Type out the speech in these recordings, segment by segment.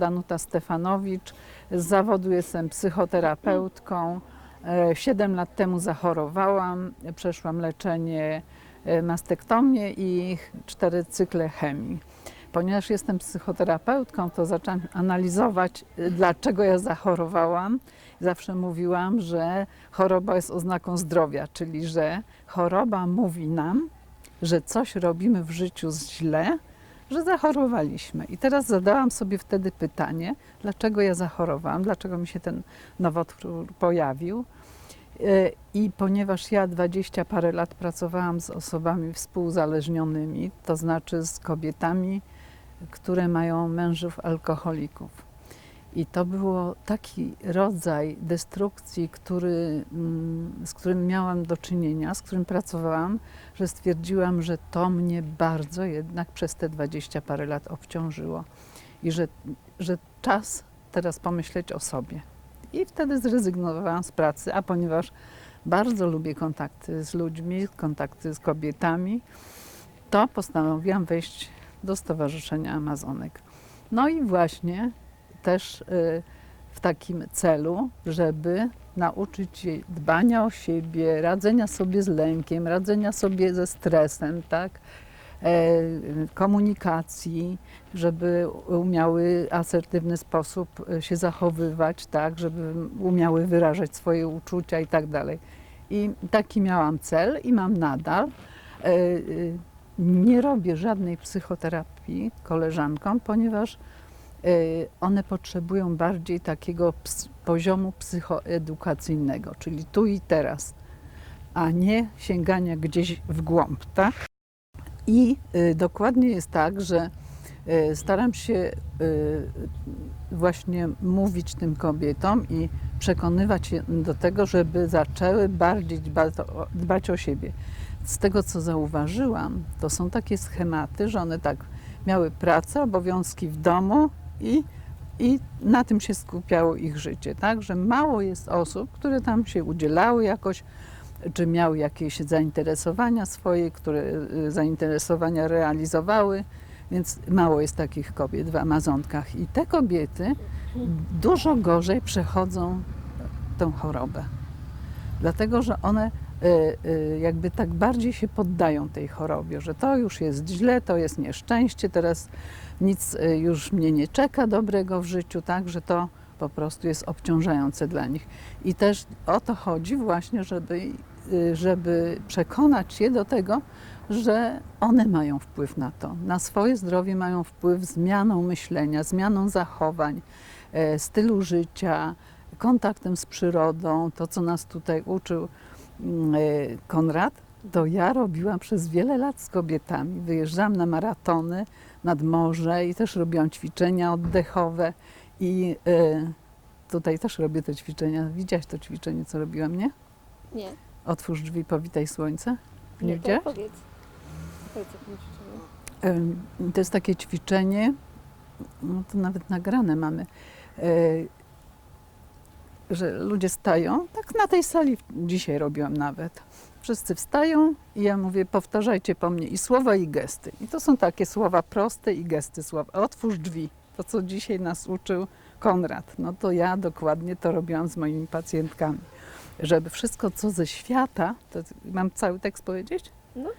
Danuta Stefanowicz. Z zawodu jestem psychoterapeutką. E, Siedem lat temu zachorowałam, przeszłam leczenie e, mastektomię i cztery cykle chemii. Ponieważ jestem psychoterapeutką, to zaczęłam analizować, e, dlaczego ja zachorowałam. Zawsze mówiłam, że choroba jest oznaką zdrowia, czyli że choroba mówi nam, że coś robimy w życiu źle, że zachorowaliśmy. I teraz zadałam sobie wtedy pytanie, dlaczego ja zachorowałam, dlaczego mi się ten nowotwór pojawił. E, I ponieważ ja 20 parę lat pracowałam z osobami współzależnionymi, to znaczy z kobietami, które mają mężów alkoholików. I to było taki rodzaj destrukcji, który, mm, z którym miałam do czynienia, z którym pracowałam, że stwierdziłam, że to mnie bardzo jednak przez te 20 parę lat obciążyło i że, że czas teraz pomyśleć o sobie. I wtedy zrezygnowałam z pracy, a ponieważ bardzo lubię kontakty z ludźmi, kontakty z kobietami, to postanowiłam wejść do Stowarzyszenia Amazonek. No i właśnie też y, w takim celu, żeby nauczyć je dbania o siebie, radzenia sobie z lękiem, radzenia sobie ze stresem, tak? E, komunikacji, żeby umiały asertywny sposób e, się zachowywać, tak, żeby umiały wyrażać swoje uczucia i tak dalej. I taki miałam cel i mam nadal. E, e, Nie robię żadnej psychoterapii koleżankom, ponieważ one potrzebują bardziej takiego poziomu psychoedukacyjnego, czyli tu i teraz, a nie sięgania gdzieś w głąb, tak? I y, dokładnie jest tak, że y, staram się y, właśnie mówić tym kobietom i przekonywać je do tego, żeby zaczęły bardziej dbać o siebie. Z tego, co zauważyłam, to są takie schematy, że one tak miały pracę, obowiązki w domu i, i na tym się skupiało ich życie. Tak? Że mało jest osób, które tam się udzielały jakoś, czy miały jakieś zainteresowania swoje, które y, zainteresowania realizowały, więc mało jest takich kobiet w Amazonkach. I te kobiety dużo gorzej przechodzą tę chorobę. Dlatego, że one jakby tak bardziej się poddają tej chorobie, że to już jest źle, to jest nieszczęście, teraz nic y, już mnie nie czeka dobrego w życiu, tak, że to po prostu jest obciążające dla nich. I też o to chodzi właśnie, żeby, y, żeby przekonać je do tego, że one mają wpływ na to. Na swoje zdrowie mają wpływ zmianą myślenia, zmianą zachowań, e, stylu życia, kontaktem z przyrodą, to co nas tutaj uczył Konrad, to ja robiłam przez wiele lat z kobietami. Wyjeżdżałam na maratony nad morze i też robiłam ćwiczenia oddechowe i e, tutaj też robię te ćwiczenia. Widziałaś to ćwiczenie, co robiłam, nie? Nie, Otwórz drzwi, powitaj słońce. Nie nie, to widziałaś? powiedz. Powiedz. Em, To jest takie ćwiczenie, no to nawet nagrane mamy, e, że ludzie stają, tak na tej sali dzisiaj robiłam nawet. Wszyscy wstają i ja mówię, powtarzajcie po mnie i słowa, i gesty. I to są takie słowa proste i gesty słowa. Otwórz drzwi, to co dzisiaj nas uczył Konrad. No to ja dokładnie to robiłam z moimi pacjentkami. Żeby wszystko, co ze świata, to mam cały tekst powiedzieć? No.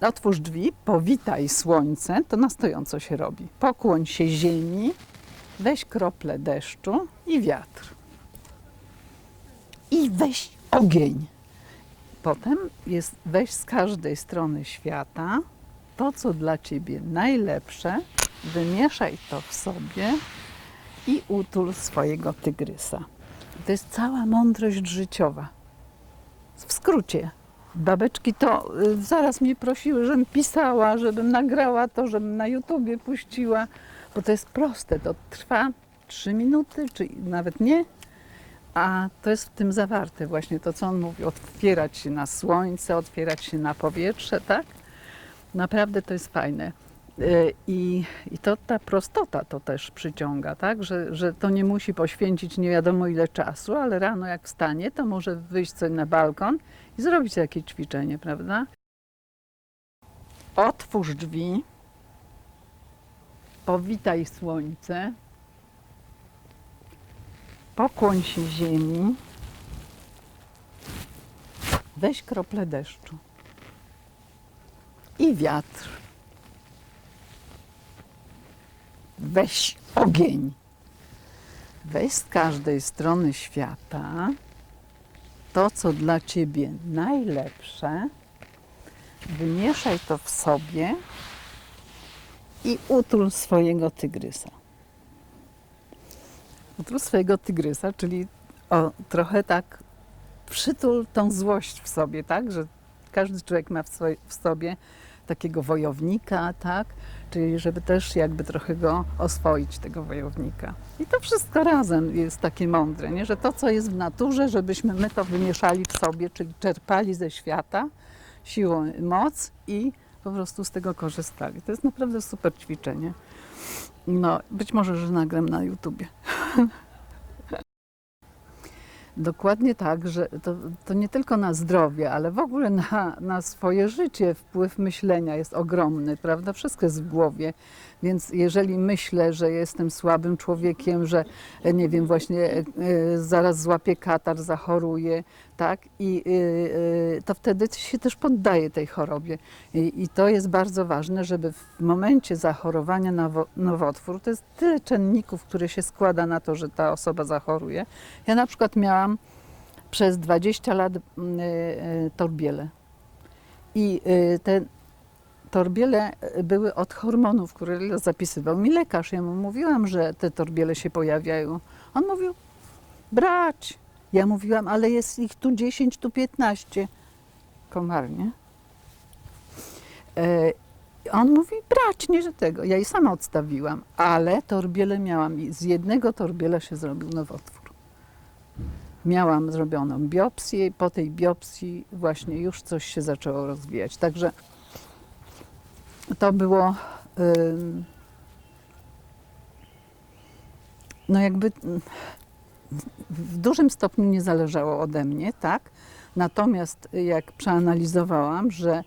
Otwórz drzwi, powitaj słońce, to na stojąco się robi. Pokłoń się ziemi, weź krople deszczu i wiatr. I weź ogień. Potem jest weź z każdej strony świata to, co dla ciebie najlepsze, wymieszaj to w sobie i utul swojego tygrysa. To jest cała mądrość życiowa. W skrócie. Babeczki to y, zaraz mnie prosiły, żebym pisała, żebym nagrała to, żebym na YouTubie puściła, bo to jest proste. To trwa trzy minuty, czy nawet nie. A to jest w tym zawarte właśnie to, co on mówi, otwierać się na słońce, otwierać się na powietrze, tak? Naprawdę to jest fajne. Y, I, I to ta prostota to też przyciąga, tak? Że, że to nie musi poświęcić nie wiadomo ile czasu, ale rano jak wstanie, to może wyjść sobie na balkon i zrobić takie ćwiczenie, prawda? Otwórz drzwi, Powitaj słońce. Pokłoń się ziemi. Weź krople deszczu. I wiatr. Weź ogień. Weź z każdej strony świata to, co dla ciebie najlepsze, wymieszaj to w sobie i utul swojego tygrysa. Utul swojego tygrysa, czyli o, trochę tak przytul tą złość w sobie, tak? Że każdy człowiek ma w, swoj, w sobie takiego wojownika, tak? Czyli żeby też jakby trochę go oswoić, tego wojownika. I to wszystko razem jest takie mądre, nie? że to, co jest w naturze, żebyśmy my to wymieszali w sobie, czyli czerpali ze świata siłą, moc i po prostu z tego korzystali. To jest naprawdę super ćwiczenie. No, być może, że nagram na YouTubie. Dokładnie tak, że to, to nie tylko na zdrowie, ale w ogóle na, na swoje życie wpływ myślenia jest ogromny, prawda? Wszystko jest w głowie. Więc jeżeli myślę, że jestem słabym człowiekiem, że e, nie wiem, właśnie e, e, zaraz złapię katar, zachoruję, tak? I e, e, to wtedy się też poddaję tej chorobie. I, I to jest bardzo ważne, żeby w momencie zachorowania na wo- nowotwór, to jest tyle czynników, które się składa na to, że ta osoba zachoruje. Ja na przykład miałam przez 20 lat mm, e, torbiele. I e, te torbiele e, były od hormonów, które zapisywał mi lekarz. Ja mu mówiłam, że te torbiele się pojawiają. On mówił, brać. Ja mówiłam, ale jest ich tu 10, tu 15. Komar, nie? E, on mówi, brać, nie że tego. Ja jej sama odstawiłam, ale torbiele miałam i z jednego torbiela się zrobił nowotwór. Miałam zrobioną biopsję i po tej biopsji właśnie już coś się zaczęło rozwijać. Także to było no jakby w dużym stopniu nie zależało ode mnie, tak? Natomiast jak przeanalizowałam, że e,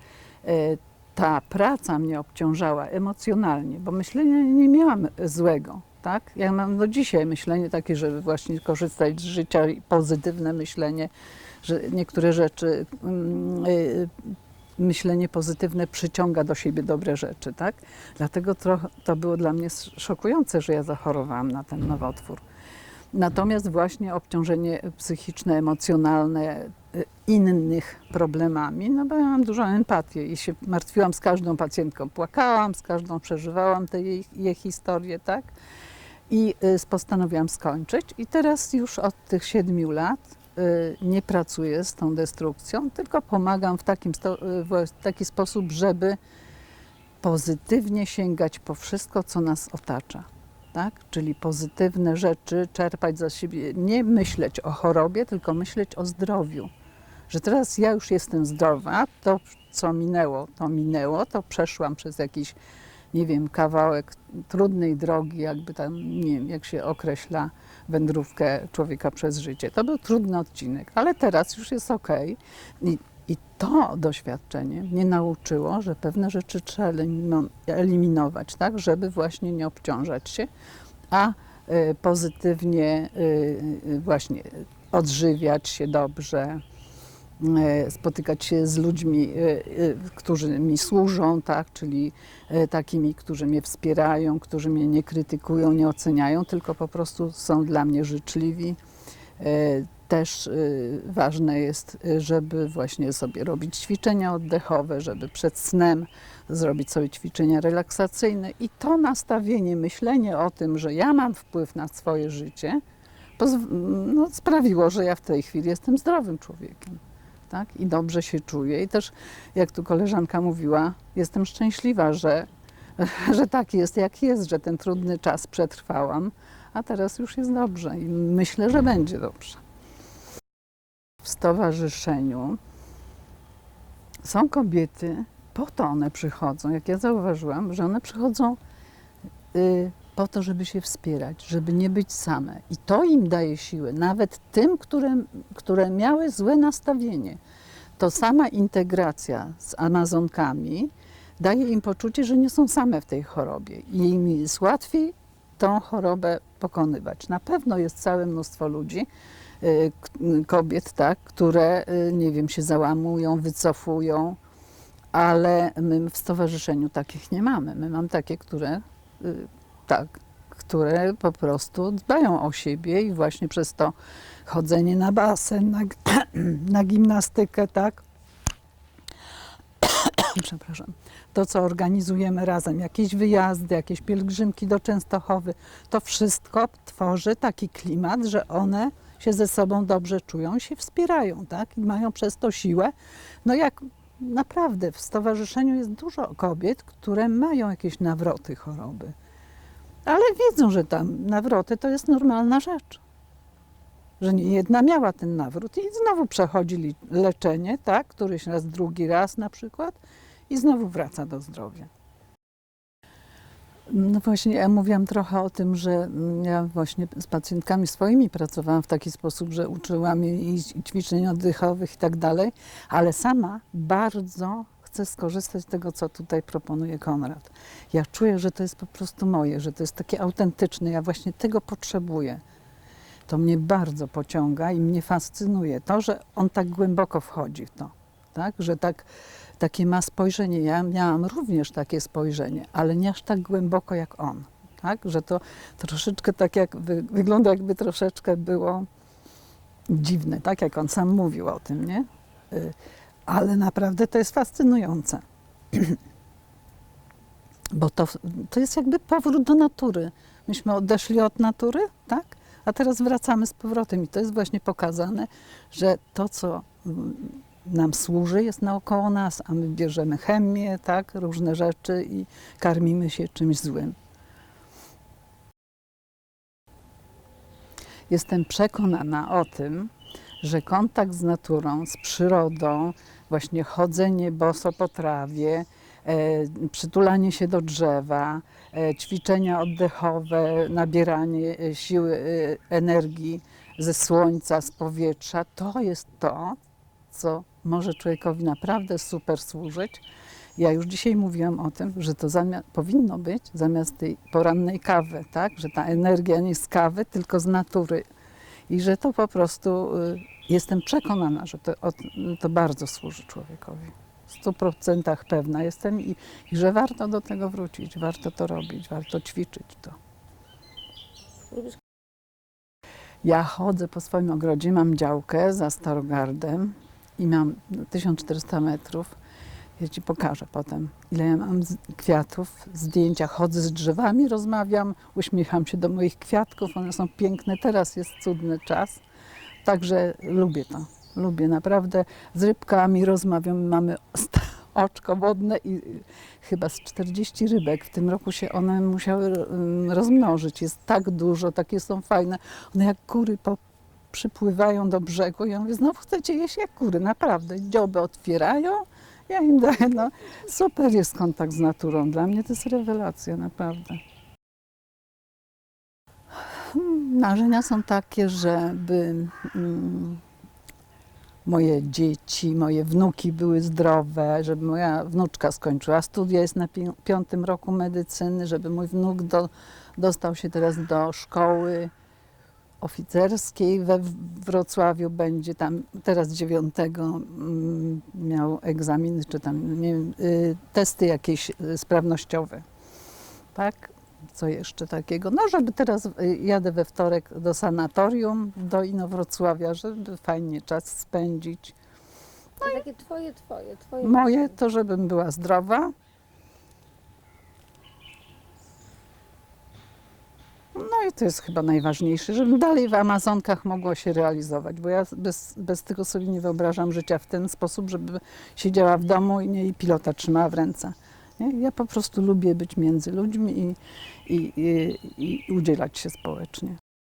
ta praca mnie obciążała emocjonalnie, bo myślenia nie miałam złego, tak? Ja mam do dzisiaj myślenie takie, żeby właśnie korzystać z życia i pozytywne myślenie, że niektóre rzeczy, y, myślenie pozytywne przyciąga do siebie dobre rzeczy, tak? Dlatego trochę, to było dla mnie szokujące, że ja zachorowałam na ten nowotwór. Natomiast właśnie obciążenie psychiczne, emocjonalne y, innych problemami, no bo ja mam dużą empatię i się martwiłam z każdą pacjentką, płakałam z każdą, przeżywałam te jej, jej historie, tak? I y, postanowiłam skończyć i teraz już od tych siedmiu lat nie pracuję z tą destrukcją, tylko pomagam w, takim y, w taki sposób, żeby pozytywnie sięgać po wszystko, co nas otacza tak? Czyli pozytywne rzeczy czerpać za siebie, nie myśleć o chorobie, tylko myśleć o zdrowiu. Że teraz ja już jestem zdrowa, to co minęło, to minęło, to przeszłam przez jakiś, nie wiem, kawałek trudnej drogi, jakby tam, nie wiem, jak się określa wędrówkę człowieka przez życie. To był trudny odcinek, ale teraz już jest ok. I, i to doświadczenie mnie nauczyło, że pewne rzeczy trzeba elimino- eliminować, tak, żeby właśnie nie obciążać się, a y, pozytywnie y, y, właśnie odżywiać się dobrze, spotykać się z ludźmi, y, y, którzy mi służą, tak, czyli takimi, którzy mnie wspierają, którzy mnie nie krytykują, nie oceniają, tylko po prostu są dla mnie życzliwi. Też ważne jest, żeby właśnie sobie robić ćwiczenia oddechowe, żeby przed snem zrobić sobie ćwiczenia relaksacyjne i to nastawienie, myślenie o tym, że ja mam wpływ na swoje życie, no, sprawiło, że ja w tej chwili jestem zdrowym człowiekiem. Tak? I dobrze się czuję. I też, jak tu koleżanka mówiła, jestem szczęśliwa, że, że tak jest, jak jest, że ten trudny czas przetrwałam, a teraz już jest dobrze i myślę, że będzie dobrze. W stowarzyszeniu są kobiety, po to one przychodzą, jak ja zauważyłam, że one przychodzą y, po to, żeby się wspierać, żeby nie być same. I to im daje siłę, nawet tym, które, które miały złe nastawienie. To sama integracja z Amazonkami daje im poczucie, że nie są same w tej chorobie i im jest łatwiej tą chorobę pokonywać. Na pewno jest całe mnóstwo ludzi, y, kobiet, tak, które, y, nie wiem, się załamują, wycofują, ale my w stowarzyszeniu takich nie mamy. My mamy takie, które, y, tak, które po prostu dbają o siebie i właśnie przez to chodzenie na basen, na, na gimnastykę, tak, przepraszam, to co organizujemy razem, jakieś wyjazdy, jakieś pielgrzymki do Częstochowy, to wszystko tworzy taki klimat, że one się ze sobą dobrze czują, się wspierają, tak? I mają przez to siłę. No jak naprawdę w stowarzyszeniu jest dużo kobiet, które mają jakieś nawroty choroby, ale wiedzą, że tam nawroty to jest normalna rzecz. Że nie jedna miała ten nawrót i znowu przechodzi leczenie, tak? Któryś raz, drugi raz na przykład i znowu wraca do zdrowia. No właśnie, ja mówiłam trochę o tym, że ja właśnie z pacjentkami swoimi pracowałam w taki sposób, że uczyłam je i i ćwiczeń oddechowych i tak dalej, ale sama bardzo chcę skorzystać z tego, co tutaj proponuje Konrad. Ja czuję, że to jest po prostu moje, że to jest takie autentyczne, ja właśnie tego potrzebuję. To mnie bardzo pociąga i mnie fascynuje to, że on tak głęboko wchodzi w to, tak? że tak takie ma spojrzenie. Ja miałam również takie spojrzenie, ale nie aż tak głęboko jak on. Tak? Że to troszeczkę tak jak wy, wygląda, jakby troszeczkę było dziwne, tak jak on sam mówił o tym, nie? Ale naprawdę to jest fascynujące. Bo to, to jest jakby powrót do natury. Myśmy odeszli od natury, tak? A teraz wracamy z powrotem i to jest właśnie pokazane, że to, co mm, nam służy, jest naokoło nas, a my bierzemy chemię, tak, różne rzeczy i karmimy się czymś złym. Jestem przekonana o tym, że kontakt z naturą, z przyrodą, właśnie chodzenie boso po trawie, e, przytulanie się do drzewa, e, ćwiczenia oddechowe, nabieranie e, siły, energii ze słońca, z powietrza, to jest to, co może człowiekowi naprawdę super służyć. Ja już dzisiaj mówiłam o tym, że to zamia- powinno być zamiast tej porannej kawy, tak? że ta energia nie z kawy, tylko z natury. I że to po prostu y, jestem przekonana, że to, to bardzo służy człowiekowi. W stu procentach pewna jestem i, i że warto do tego wrócić, warto to robić, warto ćwiczyć to. Ja chodzę po swoim ogrodzie, mam działkę za Starogardem i mam 1400 metrów. Ja Ci pokażę potem, ile ja mam kwiatów, zdjęcia. Chodzę z drzewami, rozmawiam, uśmiecham się do moich kwiatków, one są piękne. Teraz jest cudny czas, także lubię to. Lubię naprawdę. Z rybkami rozmawiam, mamy oczko wodne i chyba z 40 rybek. W tym roku się one musiały mm, rozmnożyć. Jest tak dużo, takie są fajne. One jak kury po, przypływają do brzegu. Ja mówię, znowu chcecie jeść jak kury, naprawdę. Dzioby otwierają, ja im daję. No, super jest kontakt z naturą. Dla mnie to jest rewelacja, naprawdę. Marzenia są takie, żeby mm, moje dzieci, moje wnuki były zdrowe, żeby moja wnuczka skończyła studia, jest na pi- piątym roku medycyny, żeby mój wnuk do, dostał się teraz do szkoły oficerskiej we Wrocławiu, będzie tam teraz dziewiątego mm, miał egzaminy, czy tam nie wiem, y, testy jakieś y, sprawnościowe. Tak? Co jeszcze takiego? No, żeby teraz y, jadę we wtorek do sanatorium, do Inowrocławia, żeby fajnie czas spędzić. to takie twoje, twoje, twoje. Moje to, żebym była zdrowa. No i to jest chyba najważniejsze, żebym dalej w Amazonkach mogła się realizować, bo ja bez, bez tego sobie nie wyobrażam życia w ten sposób, żeby siedziała w domu i nie i pilota trzymała w ręce. Nie? Ja po prostu lubię być między ludźmi i, i, i, i udzielać się społecznie.